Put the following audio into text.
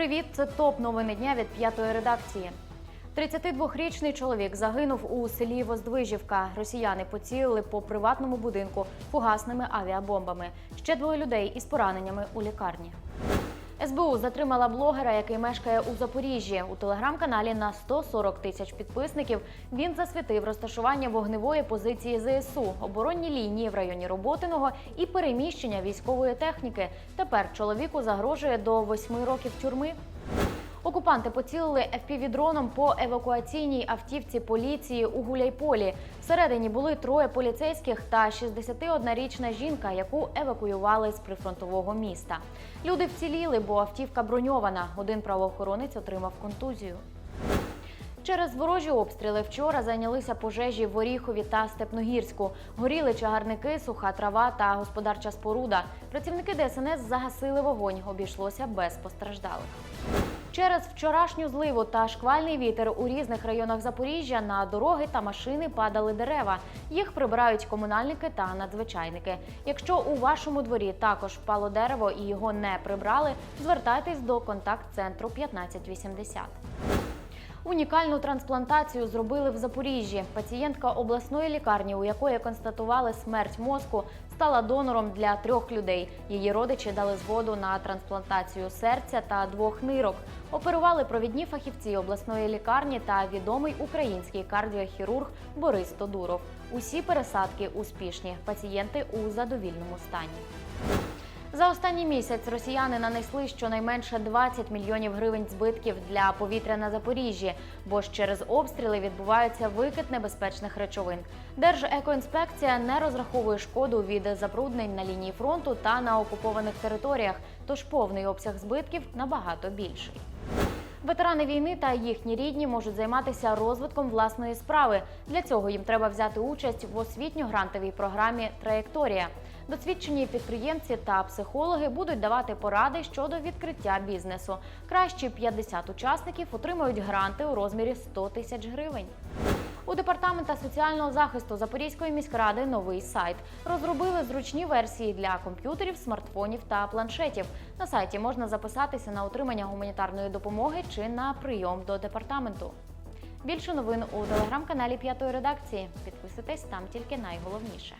Привіт, це топ новини дня від п'ятої редакції. 32-річний чоловік загинув у селі Воздвижівка. Росіяни поцілили по приватному будинку фугасними авіабомбами. Ще двоє людей із пораненнями у лікарні. СБУ затримала блогера, який мешкає у Запоріжжі. У телеграм-каналі на 140 тисяч підписників він засвітив розташування вогневої позиції ЗСУ, оборонні лінії в районі Роботиного і переміщення військової техніки. Тепер чоловіку загрожує до восьми років тюрми. Окупанти поцілили FPV-дроном по евакуаційній автівці поліції у Гуляйполі. Всередині були троє поліцейських та 61-річна жінка, яку евакуювали з прифронтового міста. Люди вціліли, бо автівка броньована. Один правоохоронець отримав контузію. Через ворожі обстріли вчора зайнялися пожежі в Оріхові та Степногірську. Горіли чагарники, суха трава та господарча споруда. Працівники ДСНС загасили вогонь. Обійшлося без постраждалих. Через вчорашню зливу та шквальний вітер у різних районах Запоріжжя на дороги та машини падали дерева. Їх прибирають комунальники та надзвичайники. Якщо у вашому дворі також впало дерево і його не прибрали, звертайтесь до контакт-центру 1580. Унікальну трансплантацію зробили в Запоріжжі. Пацієнтка обласної лікарні, у якої констатували смерть мозку, стала донором для трьох людей. Її родичі дали згоду на трансплантацію серця та двох нирок. Оперували провідні фахівці обласної лікарні та відомий український кардіохірург Борис Тодуров. Усі пересадки успішні. Пацієнти у задовільному стані. За останній місяць росіяни нанесли щонайменше 20 мільйонів гривень збитків для повітря на Запоріжжі, бо ж через обстріли відбувається викид небезпечних речовин. Держекоінспекція не розраховує шкоду від забруднень на лінії фронту та на окупованих територіях, тож повний обсяг збитків набагато більший. Ветерани війни та їхні рідні можуть займатися розвитком власної справи. Для цього їм треба взяти участь в освітньо-грантовій програмі Траєкторія. Досвідчені підприємці та психологи будуть давати поради щодо відкриття бізнесу. Кращі 50 учасників отримають гранти у розмірі 100 тисяч гривень. У департамента соціального захисту Запорізької міськради новий сайт. Розробили зручні версії для комп'ютерів, смартфонів та планшетів. На сайті можна записатися на отримання гуманітарної допомоги чи на прийом до департаменту. Більше новин у телеграм-каналі П'ятої редакції. Підписуйтесь там тільки найголовніше.